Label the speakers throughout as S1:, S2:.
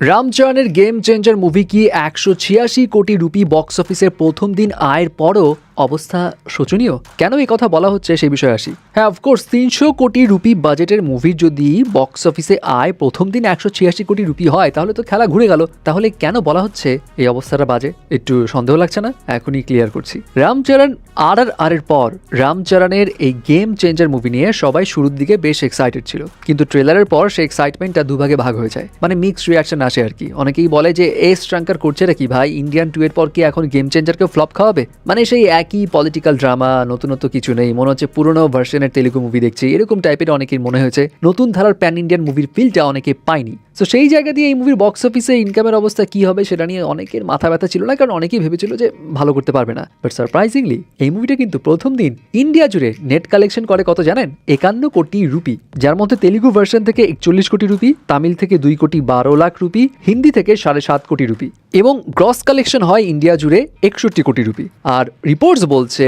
S1: রামচরণের game changer movie কি একশো ছিয়াশি কোটি রুপি বক্স অফিসের প্রথম দিন আয়ের পরও অবস্থা শোচনীয়? কেন এই কথা বলা হচ্ছে? সেই বিষয়ে আসি। হ্যাঁ অফকোর্স তিনশো কোটি রুপি বাজেটের মুভির যদি বক্স অফিসে আয় প্রথম দিন একশো ছিয়াশি কোটি রুপি হয়, তাহলে তো খেলা ঘুরে গেল। তাহলে কেন বলা হচ্ছে এই অবস্থাটা বাজে? একটু সন্দেহ লাগছে না? এখনই ক্লিয়ার করছি। রামচরণ আর আর আর এর পর রামচরণের এই গেম চেঞ্জার মুভি নিয়ে সবাই শুরুর দিকে বেশ এক্সাইটেড ছিল। কিন্তু ট্রেলারের পর সেই এক্সাইটমেন্টটা দুভাগে ভাগ হয়ে যায়। মানে মিক্সড রিয়াকশন আসে আর কি। অনেকেই বলে যে এস ট্রাঙ্কার করছে নাকি ভাই? ইন্ডিয়ান টু এর পর কি এখন গেম চেঞ্জারকে ফ্লপ খাওয়াবে? মানে সেই একই পলিটিক্যাল ড্রামা নতুনত্ব কিছু নেই। মনে হচ্ছে পুরনো ভার্সনের তেলুগু মুভি দেখছি। এরকম টাইপের অনেকের মনে হয়েছে। নতুন ধারার প্যান ইন্ডিয়ান মুভির ফিলটা অনেকে পায়নি। তো সেই জায়গা দিয়ে এই মুভির বক্স অফিসে ইনকামের অবস্থা কি হবে সেটা নিয়ে অনেকের মাথা ব্যথা ছিল না, কারণ অনেকেই ভেবেছিল যে ভালো করতে পারবে না। বাট সারপ্রাইজিংলি এই মুভিটা কিন্তু প্রথম দিন ইন্ডিয়া জুড়ে নেট কালেকশন করে কত জানেন? একান্ন কোটি রুপি। যার মধ্যে তেলুগু ভার্সন থেকে একচল্লিশ কোটি রুপি, তামিল থেকে দুই কোটি বারো লাখ রুপি, হিন্দি থেকে সাড়ে সাত কোটি রুপি এবং গ্রস কালেকশন হয় ইন্ডিয়া জুড়ে একষট্টি কোটি রুপি। আর রিপোর্টস বলছে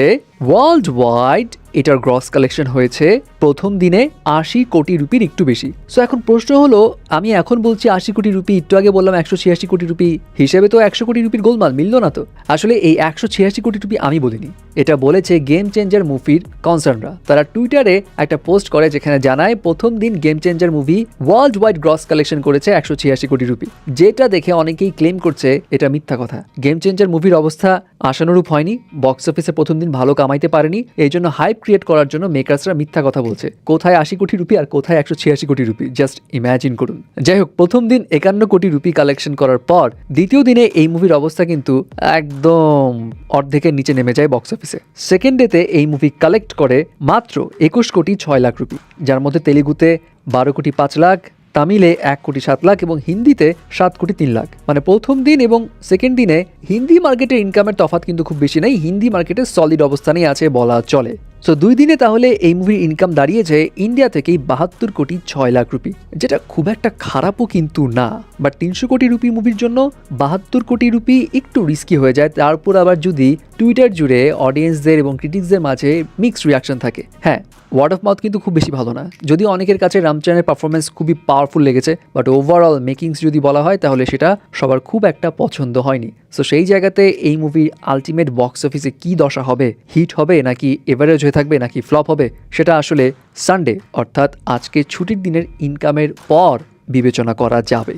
S1: ওয়ার্ল্ড ওয়াইড এটার গ্রস কালেকশন হয়েছে প্রথম দিনে আশি কোটি রুপির একটু বেশি। সো এখন প্রশ্ন হলো, আমি এখন বলছি আশি কোটি রুপি, একটু আগে বললাম একশো ছিয়াশি কোটি রুপি, হিসেবে তো একশো কোটি রুপির গোলমাল, মিললো না তো? আসলে এই একশো ছিয়াশি কোটি রুপি আমি বলিনি। এটা বলেছে গেম চেঞ্জার মুভির কনসার্নরা তারা টুইটারে একটা পোস্ট করে যেখানে জানায়, প্রথম দিন game changer movie world wide gross collection করেছে একশো ছিয়াশি কোটি রুপি। যেটা দেখে অনেকেই ক্লেম করছে এটা মিথ্যা কথা। গেম চেঞ্জার মুভির অবস্থা আশানুরূপ হয়নি। বক্স অফিসে প্রথম দিন ভালো কামাইতে পারেনি। এই জন্য হাইপ ক্রিয়েট করার জন্য মেকার্সরা মিথ্যা কথা বলছে, কোথায় আশি কোটি রুপি আর কোথায় একশো ছিয়াশি কোটি রুপি? জাস্ট ইম্যাজিন করুন। যাই হোক, প্রথম দিন একান্ন কোটি রুপি কালেকশন করার পর, দ্বিতীয় দিনে এই মুভির অবস্থা কিন্তু একদম অর্ধেকের নিচে নেমে যায় বক্স অফিসে সেকেন্ড ডেতে এই মুভি কালেক্ট করে মাত্র একুশ কোটি ছয় লাখ রুপি, যার মধ্যে তেলেগুতে বারো কোটি পাঁচ লাখ, তামিলে এক কোটি সাত লাখ এবং হিন্দিতে সাত কোটি তিন লাখ। মানে প্রথম দিন এবং সেকেন্ড দিনে হিন্দি মার্কেটের ইনকামের তফাৎ কিন্তু খুব বেশি নেই, হিন্দি মার্কেটে সলিড অবস্থানেই আছে বলা চলে। সো দুই দিনে তাহলে এই মুভির ইনকাম দাঁড়িয়েছে ইন্ডিয়া থেকেই বাহাত্তর কোটি ছয় লাখ রুপি, যেটা খুব একটা খারাপও কিন্তু না। বাট তিনশো কোটি রুপি মুভির জন্য বাহাত্তর কোটি রুপি একটু রিস্কি হয়ে যায়। তারপর আবার যদি টুইটার জুড়ে অডিয়েন্সদের এবং ক্রিটিক্সদের মাঝে মিক্সড রিয়াকশন থাকে। হ্যাঁ ওয়ার্ড অফ মাউথ কিন্তু খুব বেশি ভালো না। যদি অনেকের কাছে রামচরণের পারফরমেন্স খুবই পাওয়ারফুল লেগেছে বাট ওভারঅল মেকিংস যদি বলা হয়, তাহলে সেটা সবার খুব একটা পছন্দ হয়নি। সো সেই জায়গাতে এই মুভির আলটিমেট বক্স অফিসে কি দশা হবে? হিট হবে নাকি এভারেজ হয়ে থাকবে নাকি ফ্লপ হবে? সেটা আসলে সানডে অর্থাৎ আজকে ছুটির দিনের ইনকামের পর বিবেচনা করা যাবে।